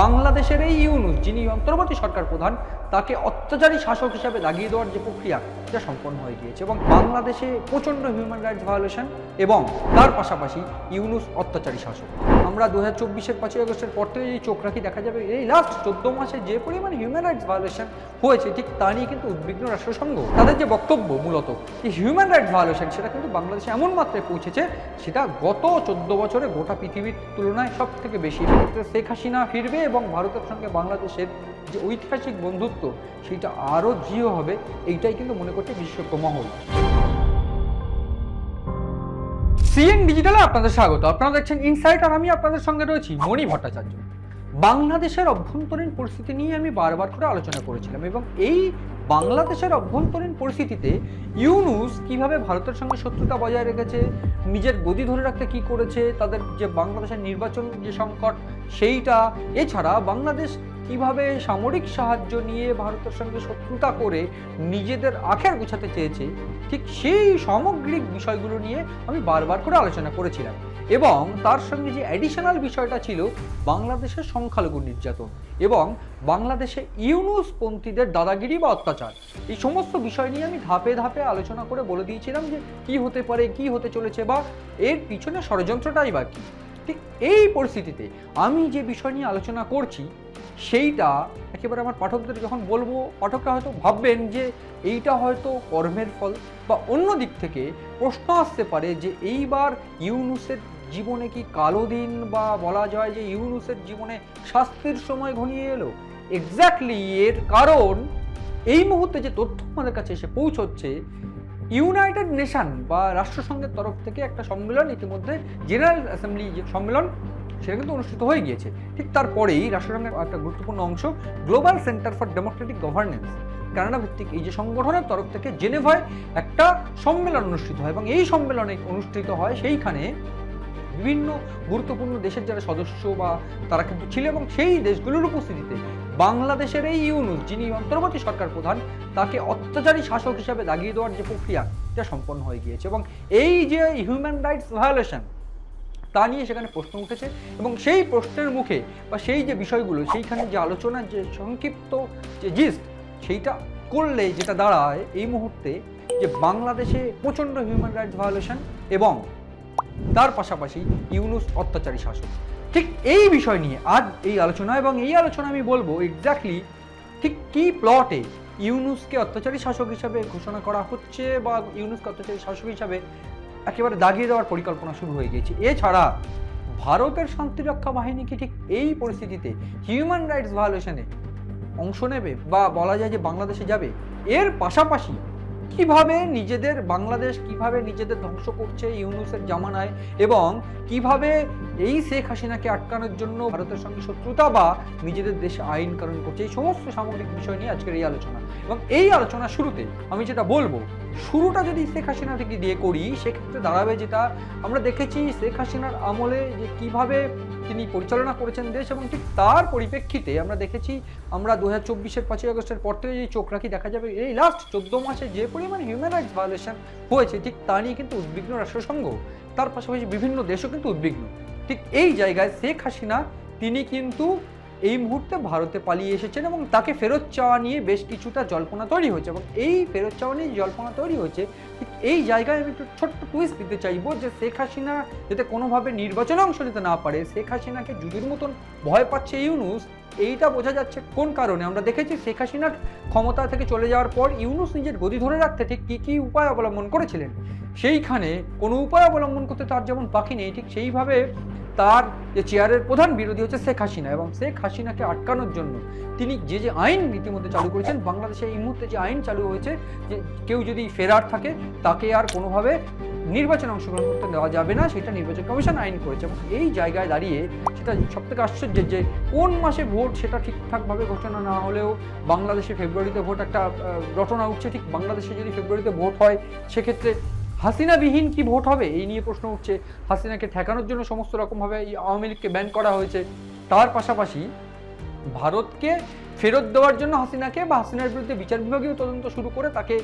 বাংলাদেশের এই ইউনুস, যিনি অন্তর্বর্তী সরকার প্রধান, তাকে অত্যাচারী শাসক হিসাবে দাগিয়ে দেওয়ার যে প্রক্রিয়া, যা সম্পন্ন হয়ে গিয়েছে এবং বাংলাদেশে প্রচণ্ড হিউম্যান রাইটস ভায়োলেশন এবং তার পাশাপাশি ইউনুস অত্যাচারী শাসক। আমরা দু হাজার চব্বিশের পাঁচই আগস্টের পর থেকে যদি চোখ রাখি দেখা যাবে, এই লাস্ট চোদ্দ মাসে যে পরিমাণ হিউম্যান রাইটস ভায়োলেশন হয়েছে, ঠিক তা নিয়ে কিন্তু উদ্বিগ্ন রাষ্ট্রসংঘ। তাদের যে বক্তব্য মূলত, এই হিউম্যান রাইটস ভায়োলেশন সেটা কিন্তু বাংলাদেশে এমন মাত্রায় পৌঁছেছে, সেটা গত চোদ্দ বছরে গোটা পৃথিবীর তুলনায় সব থেকে বেশি শেখ হাসিনা ফিরবে এবং ভারতের সঙ্গে বাংলাদেশের যে ঐতিহাসিক বন্ধুত্ব, সেটা আরও দৃঢ় হবে, এইটাই কিন্তু মনে করছে বিশেষজ্ঞ মহল। সিএন ডিজিটালে আপনাদের স্বাগত। আপনারা দেখছেন ইনসাইট আর আমি আপনাদের সঙ্গে রয়েছি মণি ভট্টাচার্য। বাংলাদেশের অভ্যন্তরীণ পরিস্থিতি নিয়ে আমি বারবার করে আলোচনা করেছিলাম এবং এই বাংলাদেশের অভ্যন্তরীণ পরিস্থিতিতে ইউনুস কীভাবে ভারতের সঙ্গে শত্রুতা বজায় রেখেছে, নিজের গদি ধরে রাখতে কি করেছে, তাদের যে বাংলাদেশের নির্বাচন যে সংকট, সেইটা, এছাড়া বাংলাদেশ কীভাবে সামরিক সাহায্য নিয়ে ভারতের সঙ্গে শত্রুতা করে নিজেদের আখের গোছাতে চেয়েছে, ঠিক সেই সামগ্রিক বিষয়গুলো নিয়ে আমি বারবার করে আলোচনা করেছিলাম। এবং তার সঙ্গে যে অ্যাডিশনাল বিষয়টা ছিল, বাংলাদেশের সংখ্যালঘু নির্যাতন এবং বাংলাদেশে ইউনুসপন্থীদের দাদাগিরি বা অত্যাচার, এই সমস্ত বিষয় নিয়ে আমি ধাপে ধাপে আলোচনা করে বলে দিয়েছিলাম যে কি হতে পারে, কি হতে চলেছে বা এর পিছনে ষড়যন্ত্রটাই বা কি। ঠিক এই পরিস্থিতিতে আমি যে বিষয় নিয়ে আলোচনা করছি, সেইটা একেবারে আমার পাঠকদের যখন বলব, পাঠকরা হয়তো ভাববেন যে এইটা হয়তো কর্মের ফল বা অন্য দিক থেকে প্রশ্ন আসতে পারে যে এইবার ইউনুসের জীবনে কি কালো দিন বা বলা যায় যে ইউনুসের জীবনে শাস্তির সময় ঘনিয়ে এলো? এক্স্যাক্টলি এর কারণ এই মুহূর্তে যে তথ্য আমাদের কাছে এসে পৌঁছচ্ছে ইউনাইটেড নেশান বা রাষ্ট্রসংঘের তরফ থেকে একটা সম্মেলন ইতিমধ্যে জেনারেল অ্যাসেম্বলি সম্মেলন, সেটা কিন্তু অনুষ্ঠিত হয়ে গিয়েছে। ঠিক তারপরেই রাষ্ট্রসংঘের একটা গুরুত্বপূর্ণ অংশ global centre for democratic governance Canada ভিত্তিক এই যে সংগঠনের তরফ থেকে জেনেভায় একটা সম্মেলন অনুষ্ঠিত হয় এবং এই সম্মেলনে অনুষ্ঠিত হয় সেইখানে বিভিন্ন গুরুত্বপূর্ণ দেশের যারা সদস্য বা তারা কিন্তু ছিল এবং সেই দেশগুলোর উপস্থিতিতে বাংলাদেশের এই ইউনুস, যিনি অন্তর্বর্তী সরকার প্রধান, তাকে অত্যাচারী শাসক হিসাবে দাগিয়ে দেওয়ার যে প্রক্রিয়া, এটা সম্পন্ন হয়ে গিয়েছে এবং এই যে হিউম্যান রাইটস ভায়োলেশন তা নিয়ে সেখানে প্রশ্ন উঠেছে এবং সেই প্রশ্নের মুখে বা সেই যে বিষয়গুলো, সেইখানে যে আলোচনার যে সংক্ষিপ্ত যে জিস্ট সেইটা করলে যেটা দাঁড়ায় এই মুহূর্তে যে বাংলাদেশে প্রচণ্ড হিউম্যান রাইটস ভায়োলেশন এবং তার পাশাপাশি ইউনুস অত্যাচারী শাসক। ঠিক এই বিষয় নিয়ে আজ এই আলোচনা এবং এই আলোচনা আমি বলব এক্স্যাক্টলি ঠিক কি প্লটে ইউনুসকে অত্যাচারী শাসক হিসাবে ঘোষণা করা হচ্ছে বা ইউনুসকে অত্যাচারী শাসক হিসাবে একেবারে দাগিয়ে দেওয়ার পরিকল্পনা শুরু হয়ে গিয়েছে। এছাড়া ভারতের শান্তিরক্ষা বাহিনী কি ঠিক এই পরিস্থিতিতে হিউম্যান রাইটস ভায়োলেশনে অংশ নেবে বা বলা যায় যে বাংলাদেশে যাবে? এর পাশাপাশি কীভাবে নিজেদের বাংলাদেশ কীভাবে নিজেদের ধ্বংস করছে ইউনুসের জামানায় এবং কীভাবে এই শেখ হাসিনাকে আটকানোর জন্য ভারতের সঙ্গে শত্রুতা বা নিজেদের দেশে আইন কানুন করছে, এই সমস্ত সামগ্রিক বিষয় নিয়ে আজকের এই আলোচনা। এবং এই আলোচনা শুরুতে আমি যেটা বলব, শুরুটা যদি শেখ হাসিনা থেকে দিয়ে করি, সেক্ষেত্রে দাঁড়াবে যেটা আমরা দেখেছি শেখ হাসিনার আমলে যে কীভাবে তিনি পরিচালনা করেছেন দেশ এবং ঠিক তার পরিপ্রেক্ষিতে আমরা দেখেছি, আমরা দু হাজার চব্বিশের পাঁচই আগস্টের পর থেকে যদি চোখ রাখি দেখা যাবে, এই লাস্ট চোদ্দ মাসে যে পরিমাণ হিউম্যান রাইটস ভায়োলেশন হয়েছে, ঠিক তা নিয়ে কিন্তু উদ্বিগ্ন রাষ্ট্রসংঘ, তার পাশাপাশি বিভিন্ন দেশও কিন্তু উদ্বিগ্ন। ঠিক এই জায়গায় শেখ হাসিনা, তিনি কিন্তু এই মুহূর্তে ভারতে পালিয়ে এসেছেন এবং তাকে ফেরত চাওয়া নিয়ে বেশ কিছুটা জল্পনা তৈরি হয়েছে এবং এই ফেরত চাওয়া নিয়ে জল্পনা তৈরি হয়েছে, ঠিক এই জায়গায় আমি একটু ছোট্ট টুইস্ট দিতে চাইব যে শেখ হাসিনা যাতে কোনোভাবে নির্বাচনে অংশ নিতে না পারে, শেখ হাসিনাকে যুদির মতন ভয় পাচ্ছে ইউনুস, এইটা বোঝা যাচ্ছে কোন কারণে? আমরা দেখেছি শেখ হাসিনার ক্ষমতা থেকে চলে যাওয়ার পর ইউনুস নিজের গদি ধরে রাখতে ঠিক কী কী উপায় অবলম্বন করেছিলেন? সেইখানে কোনো উপায় অবলম্বন করতে তার যেমন বাকি নেই, ঠিক সেইভাবে তার যে চেয়ারের প্রধান বিরোধী হচ্ছে শেখ হাসিনা এবং শেখ হাসিনাকে আটকানোর জন্য তিনি যে যে আইন রীতিমধ্যে চালু করেছেন, বাংলাদেশে এই মুহূর্তে যে আইন চালু হয়েছে যে কেউ যদি ফেরার থাকে, তাকে আর কোনোভাবে নির্বাচনে অংশগ্রহণ করতে দেওয়া যাবে না, সেটা নির্বাচন কমিশন আইন করেছে এবং এই জায়গায় দাঁড়িয়ে সেটা সব থেকে আশ্চর্যের যে কোন মাসে ভোট সেটা ঠিকঠাকভাবে ঘোষণা না হলেও বাংলাদেশে ফেব্রুয়ারিতে ভোট একটা রটনা উঠছে, ঠিক বাংলাদেশে যদি ফেব্রুয়ারিতে ভোট হয়, সেক্ষেত্রে হাসিনাবিহীন কি ভোট হবে? এই নিয়ে প্রশ্ন উঠছে। হাসিনাকে ঠেকানোর জন্য সমস্ত রকমভাবে এই আওয়ামী লীগকে ব্যান করা হয়েছে। তার পাশাপাশি ভারতকে ফেরত দেওয়ার জন্য হাসিনাকে বা হাসিনার বিরুদ্ধে বিচার বিভাগীয় তদন্ত শুরু করে তাকে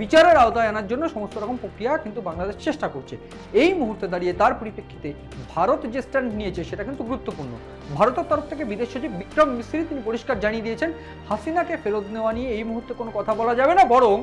বিচারের আওতায় আনার জন্য সমস্ত রকম প্রক্রিয়া কিন্তু বাংলাদেশ চেষ্টা করছে। এই মুহূর্তে দাঁড়িয়ে তার পরিপ্রেক্ষিতে ভারত যে স্ট্যান্ড নিয়েছে সেটা কিন্তু গুরুত্বপূর্ণ। ভারতের তরফ থেকে বিদেশ সচিব বিক্রম মিস্ত্রি তিনি পরিষ্কার জানিয়ে দিয়েছেন, হাসিনাকে ফেরত নেওয়া নিয়ে এই মুহূর্তে কোনো কথা বলা যাবে না, বরং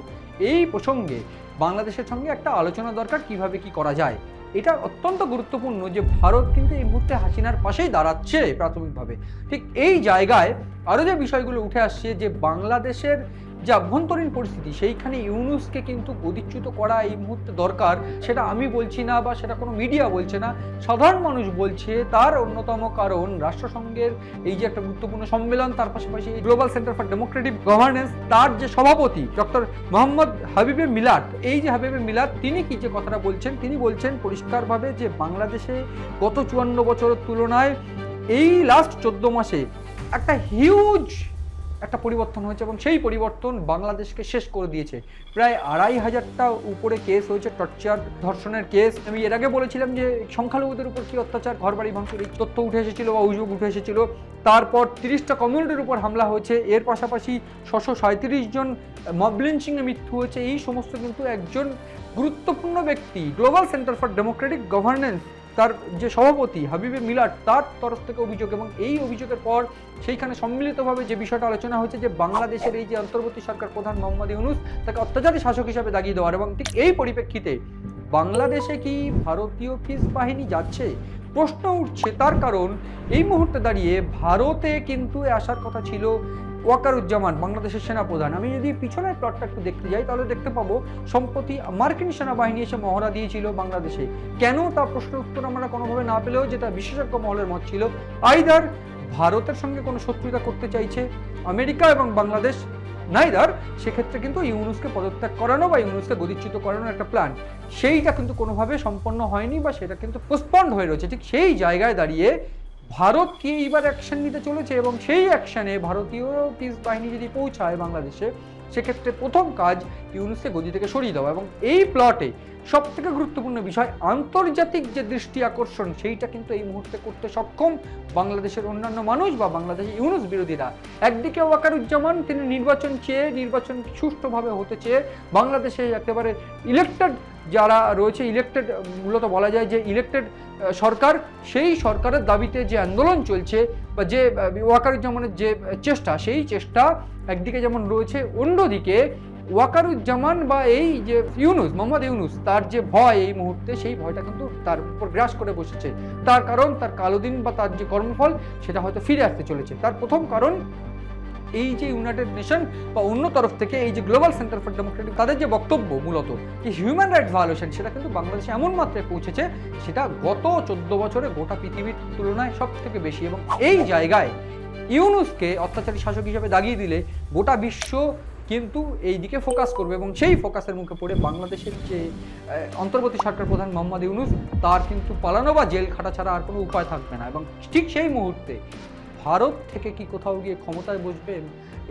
এই প্রসঙ্গে বাংলাদেশের সঙ্গে একটা আলোচনা দরকার, কীভাবে কি করা যায়। এটা অত্যন্ত গুরুত্বপূর্ণ যে ভারত কিন্তু এই মুহূর্তে হাসিনার পাশেই দাঁড়াচ্ছে প্রাথমিকভাবে। ঠিক এই জায়গায় আরও যে বিষয়গুলো উঠে আসছে যে বাংলাদেশের যে আভ্যন্তরীণ পরিস্থিতি, সেইখানে ইউনুসকে কিন্তু গদিচ্যুত করা এই মুহূর্তে দরকার, সেটা আমি বলছি না বা সেটা কোনো মিডিয়া বলছে না। সাধারণ মানুষ বলছে, তার অন্যতম কারণ রাষ্ট্রসংঘের এই যে একটা গুরুত্বপূর্ণ সম্মেলন, তার পাশাপাশি global centre for democratic governance তার যে সভাপতি, ডক্টর মোহাম্মদ হাবিবে মিলাদ, এই যে হাবিবে মিলাদ, তিনি কি যে কথাটা বলছেন, তিনি বলছেন পরিষ্কারভাবে যে বাংলাদেশে গত চুয়ান্ন বছরের তুলনায় এই লাস্ট চোদ্দ মাসে একটা হিউজ একটা পরিবর্তন হয়েছে এবং সেই পরিবর্তন বাংলাদেশকে শেষ করে দিয়েছে। প্রায় আড়াই হাজারটা উপরে কেস হয়েছে, টর্চার ধর্ষণের কেস। আমি এর আগে বলেছিলাম যে সংখ্যালঘুদের উপর কি অত্যাচার? ঘরবাড়ি ভাঙচুর, এই তথ্য উঠে এসেছিল বা অভিযোগ উঠে এসেছিল। তারপর তিরিশটা কমিউনিটির উপর হামলা হয়েছে। এর পাশাপাশি ছশো সাঁত্রিশ জন মব মৃত্যু হয়েছে। এই সমস্ত কিন্তু একজন গুরুত্বপূর্ণ ব্যক্তি global centre for democratic governance তার যে সভাপতি হাবিবে মিলাট তার তরফ থেকে অভিযোগ এবং এই অভিযোগের পর সেইখানে সম্মিলিতভাবে যে বিষয়টা আলোচনা হয়েছে যে বাংলাদেশের এই যে অন্তর্বর্তী সরকার প্রধান মোহাম্মদ ইউনুস তাকে অত্যাচারী শাসক হিসাবে দাগিয়ে দেওয়ার এবং ঠিক এই পরিপ্রেক্ষিতে বাংলাদেশে কি ভারতীয় ফিস বাহিনী যাচ্ছে? প্রশ্ন উঠছে তার কারণ এই মুহূর্তে দাঁড়িয়ে ভারতে কিন্তু আসার কথা ছিল ওয়াকারুজ্জামান, বাংলাদেশের সেনাপ্রধান। আমি যদি পিছনের প্লটটা একটু দেখতে যাই, তাহলে দেখতে পাবো সম্প্রতি মার্কিন সেনাবাহিনী এসে মহড়া দিয়েছিল বাংলাদেশে। কেন তা প্রশ্নের উত্তর আমরা কোনোভাবে না পেলেও যেটা বিশেষজ্ঞ মহলের মত ছিল, আইদার ভারতের সঙ্গে কোনো শত্রুতা করতে চাইছে আমেরিকা এবং বাংলাদেশ। নাইদার সেক্ষেত্রে কিন্তু ইউনুসকে পদত্যাগ করানো বা ইউনুসকে গদিচ্যুত করানোর একটা প্ল্যান সেইটা কিন্তু কোনোভাবে সম্পন্ন হয়নি বা সেটা কিন্তু পোস্টপন্ড হয়ে রয়েছে। ঠিক সেই জায়গায় দাঁড়িয়ে ভারত কি এইবার অ্যাকশন নিতে চলেছে? এবং সেই অ্যাকশনে ভারতীয় পিস বাহিনী যদি পৌঁছায় বাংলাদেশে, সেক্ষেত্রে প্রথম কাজ ইউনুসকে গদি থেকে সরিয়ে দেওয়া। এবং এই প্লটে সব থেকে গুরুত্বপূর্ণ বিষয়, আন্তর্জাতিক যে দৃষ্টি আকর্ষণ, সেইটা কিন্তু এই মুহূর্তে করতে সক্ষম বাংলাদেশের অন্যান্য মানুষ বা বাংলাদেশের ইউনুস বিরোধীরা। একদিকে ওয়াকারুজ্জামান, তিনি নির্বাচন চেয়ে নির্বাচন সুষ্ঠুভাবে হতে চেয়ে বাংলাদেশে একেবারে ইলেক্টেড যারা রয়েছে ইলেক্টেড মূলত বলা যায় যে ইলেক্টেড সরকার, সেই সরকারের দাবিতে যে আন্দোলন চলছে বা যে ওয়াকারুজ্জামানের যে চেষ্টা, সেই চেষ্টা একদিকে যেমন রয়েছে, অন্যদিকে ওয়াকারুজ্জামান বা এই যে ইউনুস, মোহাম্মদ ইউনুস, তার যে ভয় এই মুহূর্তে, সেই ভয়টা কিন্তু তার উপর গ্রাস করে বসেছে। তার কারণ, তার কালো দিন বা তার যে কর্মফল, সেটা হয়তো ফিরে আসতে চলেছে। তার প্রথম কারণ, এই যে ইউনাইটেড নেশন বা অন্য তরফ থেকে এই যে গ্লোবাল সেন্টার ফর ডেমোক্রেটিক তাদের যে বক্তব্য মূলত, যে হিউম্যান রাইটস ভায়োলেশন সেটা কিন্তু বাংলাদেশে এমন মাত্রায় পৌঁছেছে, সেটা গত চোদ্দ বছরে গোটা পৃথিবীর তুলনায় সব থেকে বেশি। এবং এই জায়গায় ইউনুসকে অত্যাচারী শাসক হিসেবে দাগিয়ে দিলে গোটা বিশ্ব কিন্তু এই দিকে ফোকাস করবে এবং সেই ফোকাসের মুখে পড়ে বাংলাদেশের যে অন্তর্বর্তী সরকার প্রধান মোহাম্মদ ইউনুস, তার কিন্তু পালানো বা জেল খাটা ছাড়া আর কোনো উপায় থাকবে না এবং ঠিক সেই মুহূর্তে ভারত থেকে কি কোথাও গিয়ে ক্ষমতায় বসবেন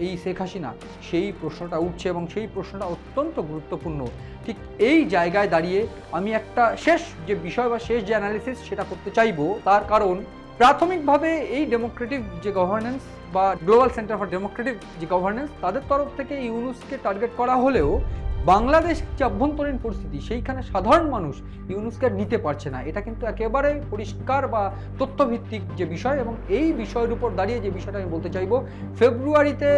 এই শেখ হাসিনা, সেই প্রশ্নটা উঠছে এবং সেই প্রশ্নটা অত্যন্ত গুরুত্বপূর্ণ। ঠিক এই জায়গায় দাঁড়িয়ে আমি একটা শেষ যে বিষয় বা শেষ যে অ্যানালিসিস সেটা করতে চাইব, তার কারণ প্রাথমিকভাবে এই ডেমোক্রেটিক যে গভর্নেন্স বা গ্লোবাল সেন্টার ফর ডেমোক্রেটিক যে গভর্নেন্স তাদের তরফ থেকে ইউনুসকে টার্গেট করা হলেও বাংলাদেশ যে অভ্যন্তরীণ পরিস্থিতি, সেইখানে সাধারণ মানুষ ইউনুসকে নিতে পারছে না। এটা কিন্তু একেবারে পরিষ্কার বা তথ্যভিত্তিক যে বিষয় এবং এই বিষয়ের উপর দাঁড়িয়ে যে বিষয়টা আমি বলতে চাইব, ফেব্রুয়ারিতে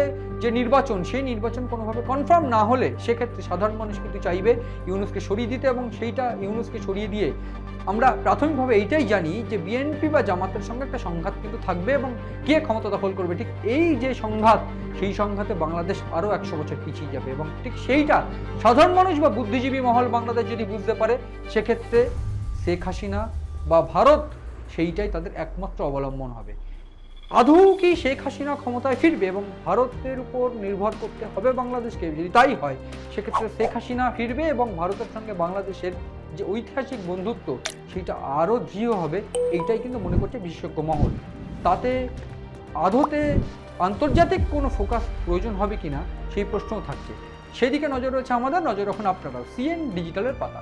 যে নির্বাচন, সেই নির্বাচন কোনোভাবে কনফার্ম না হলে সেক্ষেত্রে সাধারণ মানুষ কিন্তু চাইবে ইউনুসকে সরিয়ে দিতে এবং সেইটা ইউনুসকে সরিয়ে দিয়ে আমরা প্রাথমিকভাবে এইটাই জানি যে বিএনপি বা জামাতের সঙ্গে একটা সংঘাত কিন্তু থাকবে এবং কে ক্ষমতা দখল করবে। ঠিক এই যে সংঘাত, সেই সংঘাতে বাংলাদেশ আরও একশো বছর পিছিয়ে যাবে এবং ঠিক সেইটা সাধারণ মানুষ বা বুদ্ধিজীবী মহল বাংলাদেশ যদি বুঝতে পারে, সেক্ষেত্রে শেখ হাসিনা বা ভারত সেইটাই তাদের একমাত্র অবলম্বন হবে। আদৌ কি শেখ হাসিনা ক্ষমতায় ফিরবে এবং ভারতের উপর নির্ভর করতে হবে বাংলাদেশকে, যদি তাই হয়, সেক্ষেত্রে শেখ হাসিনা ফিরবে এবং ভারতের সঙ্গে বাংলাদেশের যে ঐতিহাসিক বন্ধুত্ব, সেটা আরও দৃঢ় হবে, এইটাই কিন্তু মনে করছে বিশেষজ্ঞ মহল। তাতে আদতে আন্তর্জাতিক কোনো ফোকাস প্রয়োজন হবে কিনা, সেই প্রশ্নও থাকছে। সেদিকে নজর রয়েছে আমাদের নজর রাখুন আপনারাও। সিএন ডিজিটালের পাতা